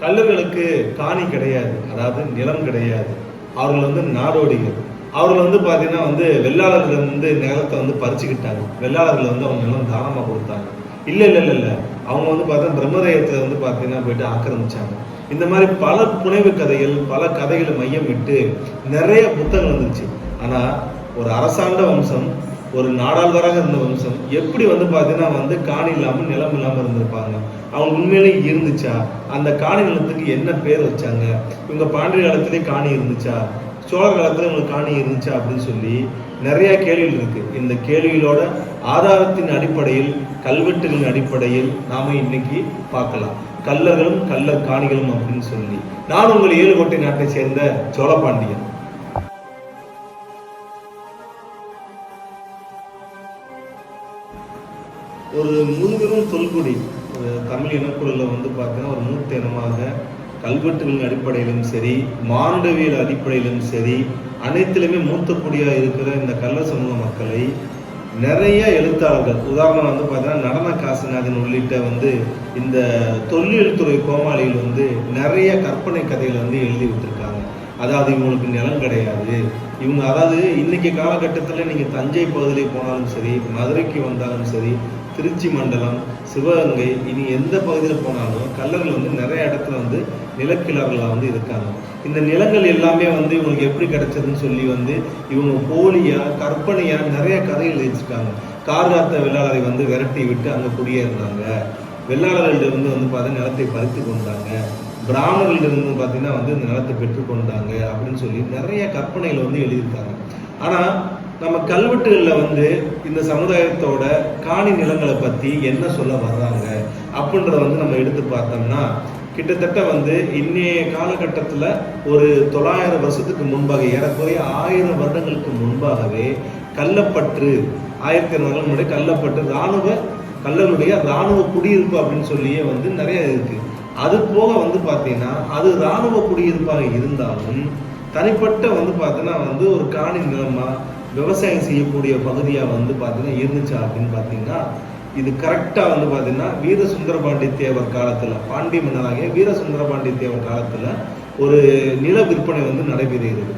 கல்லுகளுக்கு காணி கிடையாது. அதாவது நிலம் கிடையாது. அவர்கள் வந்து நாடோடிகள். அவர்கள் வந்து பார்த்தீங்கன்னா வந்து வெள்ளாளர்கள் வந்து நிலத்தை வந்து பறிச்சுக்கிட்டாங்க. வெள்ளாளர்கள் வந்து அவங்க நிலம் தானமாக கொடுத்தாங்க. இல்லை இல்லை இல்லை இல்லை. அவங்க வந்து பார்த்தா பிரம்மதேயத்தில் வந்து பார்த்தீங்கன்னா போயிட்டு ஆக்கிரமிச்சாங்க. இந்த மாதிரி பல புனைவு கதைகள் பல கதைகளை மையம் விட்டு நிறைய புத்தகம் வந்துருச்சு. ஆனால் ஒரு அரசாண்ட வம்சம் ஒரு நாடாளுவராக இருந்த வம்சம் எப்படி வந்து பார்த்தீங்கன்னா வந்து காணி இல்லாமல் நிலம் இல்லாமல் இருந்திருப்பாங்க? அவங்க உண்மையிலே இருந்துச்சா? அந்த காணி நிலத்துக்கு என்ன பேர் வச்சாங்க? இவங்க பாண்டிய காலத்திலே காணி இருந்துச்சா? சோழ காலத்தில் உங்களுக்கு காணி இருந்துச்சா அப்படின்னு சொல்லி நிறைய கேள்விகள் இருக்கு. இந்த கேள்விகளோட ஆதாரத்தின் அடிப்படையில் கல்வெட்டுகளின் அடிப்படையில் நாம இன்னைக்கு பார்க்கலாம். கல்லர்களும் கல்லர் காணிகளும் அப்படின்னு சொல்லி. நான் உங்கள் ஏழுகோட்டை நாட்டை சேர்ந்த சோழ பாண்டியன். ஒரு முழுவதும் தொல்குடி தமிழ் இனக்குழுல வந்து பார்த்தீங்கன்னா ஒரு மூத்த இனமாக கல்வெட்டுகளின் அடிப்படையிலும் சரி மானுடவியல் அடிப்படையிலும் சரி அனைத்திலுமே மூத்த குடியா இருக்கிற இந்த கள்ள சமூக மக்களை நிறைய எழுத்தாளர்கள் உதாரணம் வந்து பார்த்தீங்கன்னா நடன காசிநாதன் உள்ளிட்ட வந்து இந்த தொல்லியல் துறை கோமாளிகள் வந்து நிறைய கற்பனை கதைகள் வந்து எழுதி விட்டுருக்காங்க. அதாவது இவங்களுக்கு நிலம் கிடையாது. இவங்க அதாவது இன்னைக்கு காலகட்டத்தில் நீங்கள் தஞ்சை பகுதியில் போனாலும் சரி மதுரைக்கு வந்தாலும் சரி திருச்சி மண்டலம் சிவகங்கை இனி எந்த பகுதியில் போனாலும் கல்லர்கள் வந்து நிறைய இடத்துல வந்து நிலக்கிழர்களாக வந்து இருக்காங்க. இந்த நிலங்கள் எல்லாமே வந்து இவங்களுக்கு எப்படி கிடைச்சதுன்னு சொல்லி வந்து இவங்க போலியா கற்பனையா நிறைய கதைகள் எழுதிச்சிருக்காங்க கார்காத்த வெள்ளாளரை வந்து விரட்டி விட்டு அங்கே குடியேறினாங்க. வெள்ளாளர்கள்ட்ட வந்து வந்து பார்த்தா நிலத்தை பறித்து கொண்டாங்க. பிராமணர்கள்ட்ட இருந்து பார்த்தீங்கன்னா வந்து இந்த நிலத்தை பெற்றுக்கொண்டாங்க அப்படின்னு சொல்லி நிறைய கற்பனைகள் வந்து எழுதியிருக்காங்க. ஆனால் நம்ம கல்வெட்டுகளில் வந்து இந்த சமுதாயத்தோட காணி நிலங்களை பற்றி என்ன சொல்ல வர்றாங்க அப்படின்றத வந்து நம்ம எடுத்து பார்த்தோம்னா கிட்டத்தட்ட வந்து இன்னைய காலகட்டத்தில் ஒரு தொள்ளாயிரம் வருஷத்துக்கு முன்பாக ஏறக்குறைய ஆயிரம் வருடங்களுக்கு முன்பாகவே கள்ளப்பற்று ஆயிரத்தி ஐநூறு முன்னாடி கள்ளப்பற்று இராணுவ கல்லனுடைய இராணுவ குடியிருப்பு அப்படின்னு சொல்லியே வந்து நிறைய இருக்குது அது போக வந்து பார்த்தீங்கன்னா அது இராணுவ குடியிருப்பாக இருந்தாலும் தனிப்பட்ட வந்து பார்த்தீங்கன்னா வந்து ஒரு காணி நிலமாக விவசாயம் செய்யக்கூடிய பகுதியாக வந்து பார்த்தீங்கன்னா இருந்துச்சா அப்படின்னு பார்த்தீங்கன்னா இது கரெக்டாக வந்து பார்த்தீங்கன்னா வீர சுந்தரபாண்டி தேவர் காலத்தில் பாண்டி மன்னராகிய வீர சுந்தரபாண்டி தேவர் காலத்தில் ஒரு நில விற்பனை வந்து நடைபெறுகிறது.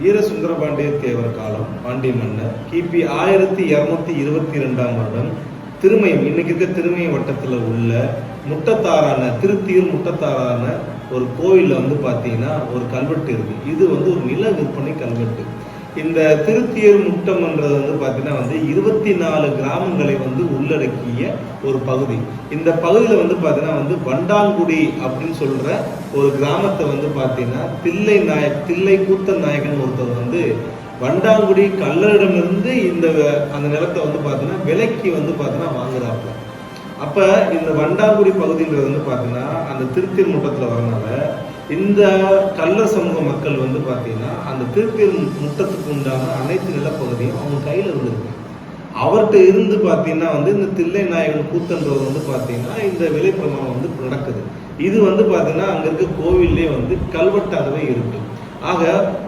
வீர சுந்தரபாண்டிய தேவர் காலம் பாண்டி மன்னர் கிபி ஆயிரத்தி இரநூத்தி இருபத்தி ரெண்டாம் வருடம் திருமயம் இன்னைக்கு இருக்க திருமயம் வட்டத்தில் உள்ள முட்டத்தாரான திருத்தீர் முட்டத்தாரான ஒரு கோயிலில் வந்து பார்த்தீங்கன்னா ஒரு கல்வெட்டு இருக்கு. இது வந்து ஒரு நில விற்பனை கல்வெட்டு. இந்த திருத்தியர் முட்டம்ன்றது வந்து பார்த்தீங்கன்னா வந்து இருபத்தி நாலு கிராமங்களை வந்து உள்ளடக்கிய ஒரு பகுதி. இந்த பகுதியில் வந்து பார்த்தீங்கன்னா வந்து வண்டாங்குடி அப்படின்னு சொல்ற ஒரு கிராமத்தை வந்து பார்த்தீங்கன்னா தில்லை நாயக் தில்லை கூத்தன் நாயகன் ஒருத்தர் வந்து வண்டாங்குடி கல்லரிடமிருந்து இந்த அந்த நிலத்தை வந்து பார்த்தீங்கன்னா விலைக்கு வந்து பார்த்தீங்கன்னா வாங்குறாப்புல அப்ப இந்த வண்டாங்குடி பகுதின்றது வந்து பார்த்தீங்கன்னா அந்த திருத்தியர் முட்டத்தில் வரனால இந்த கள்ள சமூக மக்கள் வந்து பார்த்தீங்கன்னா அந்த திருத்தீர் முட்டத்துக்கு உண்டான அனைத்து நிலப்பகுதியும் அவங்க கையில் இருந்திருக்கு அவர்கிட்ட இருந்து பார்த்தீங்கன்னா வந்து இந்த தில்லை நாயகன் கூத்தன்றவர் வந்து பார்த்தீங்கன்னா இந்த விலைப்பிரமாணம் வந்து நடக்குது. இது வந்து பார்த்தீங்கன்னா அங்கே இருக்க கோவில்லே வந்து கல்வெட்டாகவே இருக்கு. ஆக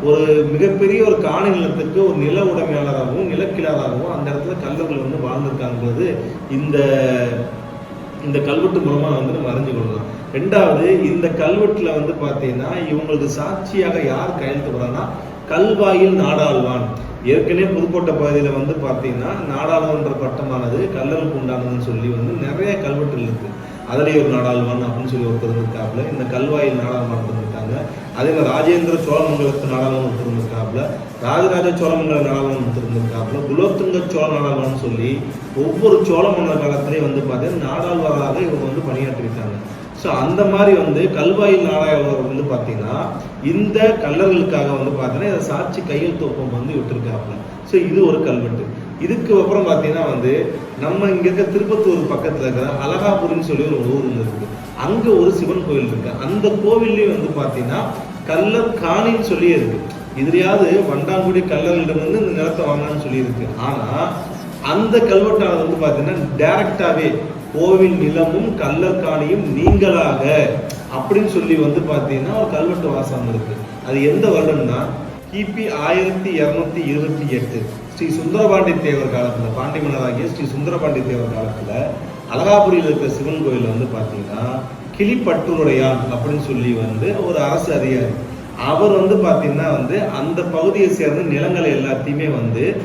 ஒரு மிகப்பெரிய ஒரு காணி நிலத்துக்கு ஒரு நில உடைமையாளராகவும் நிலக்கிழாராகவும் அந்த இடத்துல கல்லர்கள் வந்து வாழ்ந்திருக்காங்கிறது இந்த இந்த கல்வெட்டு மூலமா வந்து நம்ம அறிஞ்சு கொள்ளலாம் ரெண்டாவது இந்த கல்வெட்டுல வந்து பார்த்தீங்கன்னா இவங்களுக்கு சாட்சியாக யார் கையெழுத்து கல்வாயில் நாடாழ்வான். ஏற்கனவே புதுக்கோட்டை பகுதியில் வந்து பார்த்தீங்கன்னா நாடாளுமன்ற பட்டமானது கல்லலுக்கு உண்டானதுன்னு சொல்லி வந்து நிறைய கல்வெட்டுகள் இருக்கு. அதுலேயே ஒரு நாடாளுமன் அப்படின்னு சொல்லி ஒருத்தர் இருந்திருக்காப்புல. இந்த கல்வாயில் நாடாளுமன்றம் இருந்திருக்காங்க அதே மாதிரி ராஜேந்திர சோழமங்கலத்து நாடாளுமன்றம் ஒருத்தர் இருந்திருக்காப்புல ராஜராஜ சோழமங்கல நாடாளுமன்றம் ஒருத்தர் இருந்திருக்காப்புல குலோத்துங்க சோழ நாடாளுமன்றம் சொல்லி ஒவ்வொரு சோழ காலத்திலையும் வந்து பார்த்தீங்கன்னா நாடாளுவராக இவங்க வந்து பணியாற்றிருக்காங்க ஸோ அந்த மாதிரி வந்து கல்வாயில் நாடாளுவர் வந்து பார்த்தீங்கன்னா இந்த கல்லர்களுக்காக வந்து பார்த்தீங்கன்னா இதை சாட்சி கையெழுத்தொப்பம் வந்து விட்டுருக்காப்புல. ஸோ இது ஒரு கல்வெட்டு. இதுக்கு அப்புறம் பார்த்தீங்கன்னா வந்து நம்ம இங்கே இருக்க திருப்பத்தூர் பக்கத்தில் இருக்கிற அழகாபுரின்னு சொல்லி ஒரு ஊர் இருக்குது அங்கே ஒரு சிவன் கோவில் இருக்கு. அந்த கோவில்லையும் வந்து பார்த்தீங்கன்னா கல்லர் காணின்னு சொல்லியிருக்கு. இருக்கு வண்டாங்குடி கல்லர்களிடமிருந்து இந்த நிலத்தை வாங்கலாம்னு சொல்லியிருக்கு. ஆனால் ஆனா அந்த கல்வெட்டானது வந்து பார்த்தீங்கன்னா டைரக்டாவே கோவில் நிலமும் கல்லர் காணியும் நீங்களாக அப்படின்னு சொல்லி வந்து பார்த்தீங்கன்னா ஒரு கல்வெட்டு வாசம் இருக்கு. அது எந்த வருடம்னா கிபி ஆயிரத்தி இரநூத்தி இருபத்தி எட்டு. ஸ்ரீ சுந்தரபாண்டி தேவர் காலத்தில் பாண்டி மன்னராகிய ஸ்ரீ சுந்தரபாண்டி தேவர் காலத்தில் அழகாபுரியில் இருக்கிற சிவன் கோயில் வந்து பார்த்தீங்கன்னா கிளிப்பற்றுடையான் அப்படின்னு சொல்லி வந்து ஒரு அரசு அதிகாரி அவர் வந்து பார்த்தீங்கன்னா வந்து அந்த பகுதியை சேர்ந்த நிலங்களை எல்லாத்தையுமே வந்து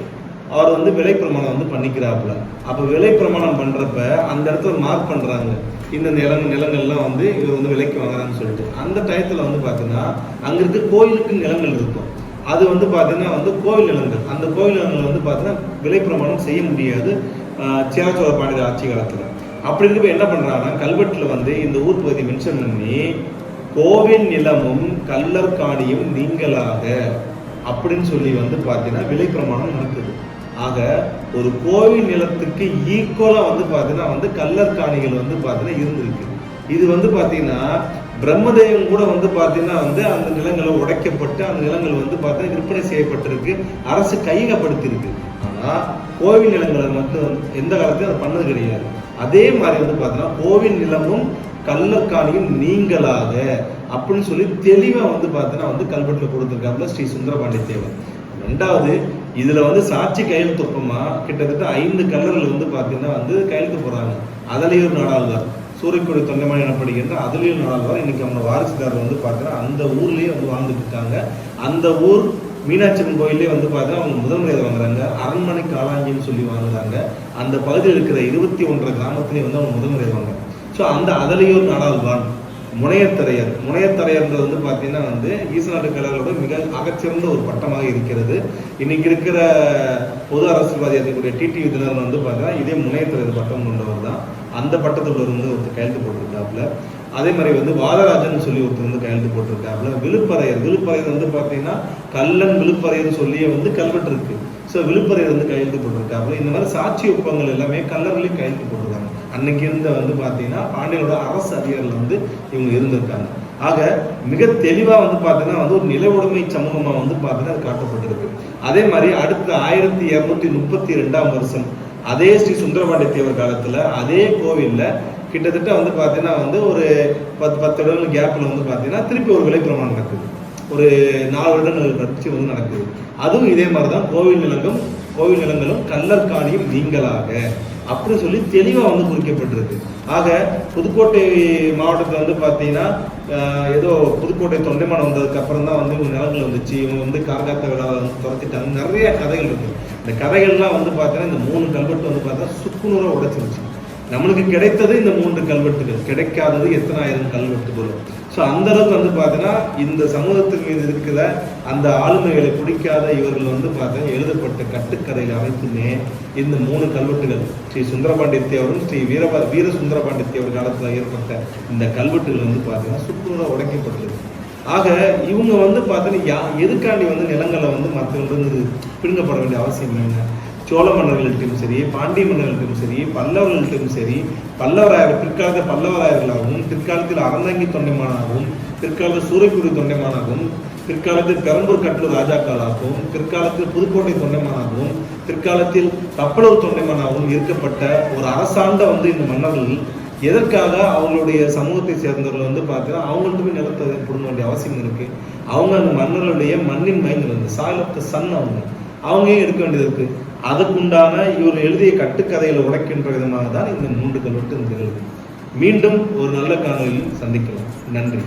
அவர் வந்து விலை பிரமாணம் வந்து பண்ணிக்கிறாப்புல. அப்போ விலை பிரமாணம் பண்ணுறப்ப அந்த இடத்துல மார்க் பண்ணுறாங்க இந்த நிலங்க நிலங்கள்லாம் வந்து இவர் வந்து விலைக்கு வாங்குறான்னு சொல்லிட்டு. அந்த டயத்தில் வந்து பார்த்தீங்கன்னா அங்கே இருக்க கோயிலுக்கு நிலங்கள் இருக்கும். அது வந்து பார்த்தீங்கன்னா வந்து கோவில் நிலங்கள். அந்த கோவில் நிலங்கள் வந்து பார்த்தீங்கன்னா விலை பிரமாணம் செய்ய முடியாது. ஆஹ் பாண்டியர் ஆட்சி காலத்தில். அப்படி இருக்கப்ப என்ன பண்ணுறாங்கன்னா கல்வெட்டில் வந்து இந்த ஊர் பகுதி மென்ஷன் பண்ணி கோவில் நிலமும் கல்லற்காணியும் நீங்களாக அப்படின்னு சொல்லி வந்து பார்த்தீங்கன்னா விலை பிரமாணம் இருக்குது ஆக ஒரு கோவில் நிலத்துக்கு ஈக்குவலாக வந்து பார்த்தீங்கன்னா வந்து கல்லற்காணிகள் வந்து பார்த்தீங்கன்னா இருந்திருக்கு. இது வந்து பார்த்தீங்கன்னா பிரம்மதேவன் கூட வந்து பார்த்தீங்கன்னா வந்து அந்த நிலங்களை உடைக்கப்பட்டு அந்த நிலங்கள் வந்து பார்த்தீங்கன்னா விற்பனை செய்யப்பட்டிருக்கு அரசு கையகப்படுத்தியிருக்கு. ஆனால் கோவில் நிலங்களை மட்டும் வந்து எந்த காலத்தையும் அது பண்ணது கிடையாது. அதே மாதிரி வந்து பார்த்தீங்கன்னா கோவில் நிலமும் கள்ளக்காணியும் நீங்களாக அப்படின்னு சொல்லி தெளிவாக வந்து பார்த்தீங்கன்னா வந்து கல்வெட்டில் கொடுத்துருக்காப்புல ஸ்ரீ சுந்தரபாண்டிய தேவர் ரெண்டாவது இதில் வந்து சாட்சி கையெழுத்து ஒப்பமா கிட்டத்தட்ட ஐந்து கல்லர்கள் வந்து பார்த்தீங்கன்னா வந்து கையெழுத்து போகிறாங்க அதுலேயும் நாடாளுதார் சூரியக்குடி தொண்டைமணி எனப்படுகின்ற அதுலேயும் நாடாளுதார் இன்னைக்கு அவங்க வாரிசுதார் வந்து பார்த்தீங்கன்னா அந்த ஊர்லேயே வந்து வாழ்ந்துட்டு இருக்காங்க. அந்த ஊர் மீனாட்சியம்மன் கோயிலே வந்து பார்த்தீங்கன்னா அவங்க முதல் வாங்குறாங்க. அரண்மனை காலாஞ்சின்னு சொல்லி வாங்குறாங்க. அந்த பகுதியில் இருக்கிற இருபத்தி ஒன்றரை கிராமத்திலே வந்து அவங்க முதல் வாங்குறாங்க. ஸோ அந்த அதலையூர் நாடாளுதான் முனையத்தரையர். முனையத்தரையர்ன்றது வந்து பார்த்தீங்கன்னா வந்து ஈசநாட்டு கலைகளோட மிக அகச்சிறந்த ஒரு பட்டமாக இருக்கிறது. இன்னைக்கு இருக்கிற பொது அரசியல்வாதி இருக்கக்கூடிய டிடி விதினர் வந்து பார்த்தீங்கன்னா இதே முனையத்தரையர் பட்டம் கொண்டவர் தான். அந்த பட்டத்தில் வந்து ஒருத்தர் கையெழுத்து போட்டிருக்காப்புல. அதே மாதிரி வந்து வாதராஜன் சொல்லி ஒருத்தர் வந்து கையெழுத்து போட்டிருக்காப்புல விழுப்பறையர். விழுப்பறையர் வந்து பார்த்தீங்கன்னா கல்லன் விழுப்பறையர் சொல்லியே வந்து கல்வெட்டு இருக்கு. ஸோ விழுப்பறையர் வந்து கையெழுத்து போட்டிருக்காப்புல. இந்த மாதிரி சாட்சி ஒப்பங்கள் எல்லாமே கல்லர்லேயும் கையெழுத்து போட்டிருக்காங்க. அன்னைக்கு இருந்த வந்து பார்த்தீங்கன்னா பாண்டியனோட அரசு அதிகாரிகள் வந்து இவங்க இருந்திருக்காங்க. ஆக மிக தெளிவா வந்து பார்த்தீங்கன்னா வந்து ஒரு நில உடைமை சமூகமா வந்து பார்த்தீங்கன்னா அது காட்டப்பட்டிருக்கு. அதே மாதிரி அடுத்த ஆயிரத்தி இருநூத்தி முப்பத்தி ரெண்டாம் வருஷம் அதே ஸ்ரீ சுந்தரபாண்டிய தேவர் அதே கோவிலில் கிட்டத்தட்ட வந்து பார்த்தீங்கன்னா வந்து ஒரு பத்து பத்து இடங்கள் கேப்பில் வந்து பார்த்தீங்கன்னா திருப்பி ஒரு விலை பிரமாணம் நடக்குது. ஒரு நாலு வருடங்கள் கட்சி வந்து நடக்குது. அதுவும் இதே மாதிரி தான் கோவில் நிலங்களும் கோவில் நிலங்களும் கல்லற்காணியும் நீங்களாக. அப்படி சொல்லி தெளிவாக வந்து குறிக்கப்பட்டிருக்கு. ஆக புதுக்கோட்டை மாவட்டத்தில் வந்து பார்த்தீங்கன்னா ஏதோ புதுக்கோட்டை தொண்டைமான் வந்ததுக்கு அப்புறம் தான் வந்து இவங்க நிலங்கள் வந்துச்சு. இவங்க வந்து கார்காத்த விழா வந்து துரத்திட்டாங்க. நிறைய கதைகள் இருக்குது இந்த கதைகள்லாம் வந்து பார்த்தீங்கன்னா இந்த மூணு கல்வெட்டு வந்து பார்த்தா சுக்குநூறாக உடைச்சிருச்சு. நம்மளுக்கு கிடைத்தது இந்த மூன்று கல்வெட்டுகள். கிடைக்காதது எத்தனாயிரம் கல்வெட்டுகள் ஸோ அந்த அளவுக்கு வந்து பார்த்தீங்கன்னா இந்த சமூகத்தின் மீது இருக்கிற அந்த ஆளுமைகளை பிடிக்காத இவர்கள் வந்து பார்த்தீங்கன்னா எழுதப்பட்ட கட்டுக்கதைகள் அனைத்துமே இந்த மூணு கல்வெட்டுகள். ஸ்ரீ சுந்தரபாண்டிய தேவரும் ஸ்ரீ வீரப வீர சுந்தரபாண்டிய தேவர் காலத்தில் ஏற்பட்ட இந்த கல்வெட்டுகள் வந்து பார்த்தீங்கன்னா சுற்றுலா உடைக்கப்பட்டிருக்கு. ஆக இவங்க வந்து பார்த்தீங்கன்னா யா எதுக்காண்டி வந்து நிலங்களை வந்து மற்றவங்க பிடுங்கப்பட வேண்டிய அவசியம் என்ன? சோழ மன்னர்கள்ட்டும் சரி பாண்டிய மன்னர்கள்ட்டும் சரி பல்லவர்கள்ட்டும் சரி பல்லவராயர் பிற்காலத்தில் பல்லவராயர்களாகவும் பிற்காலத்தில் அறந்தாங்கி தொண்டைமானாகவும் பிற்காலத்தில் சூறைக்குடி தொண்டைமானாகவும் பிற்காலத்தில் பெரம்பூர் கட்டூர் ராஜாக்களாகவும் பிற்காலத்தில் புதுக்கோட்டை தொண்டைமானாகவும் பிற்காலத்தில் கப்பலூர் தொண்டைமானாகவும் இருக்கப்பட்ட ஒரு அரசாண்ட வந்து இந்த மன்னர்கள் எதற்காக அவங்களுடைய சமூகத்தை சேர்ந்தவர்கள் வந்து பார்த்தீங்கன்னா அவங்கள்ட்ட போய் நிலத்தை கொடுக்க வேண்டிய அவசியம் இருக்குது அவங்க அந்த மன்னர்களுடைய மண்ணின் மைந்தர் அந்த சாயில் ஆஃப் த சன் அவங்க. அவங்களே எடுக்க வேண்டியது இருக்குது அதுக்குண்டான இவர் எழுதிய கட்டுக்கதையில் உடைக்கின்ற விதமாக தான் இந்த மூன்று கல்வெட்டு நிகழ்வு மீண்டும் ஒரு நல்ல காணொலியில் சந்திக்கலாம். நன்றி.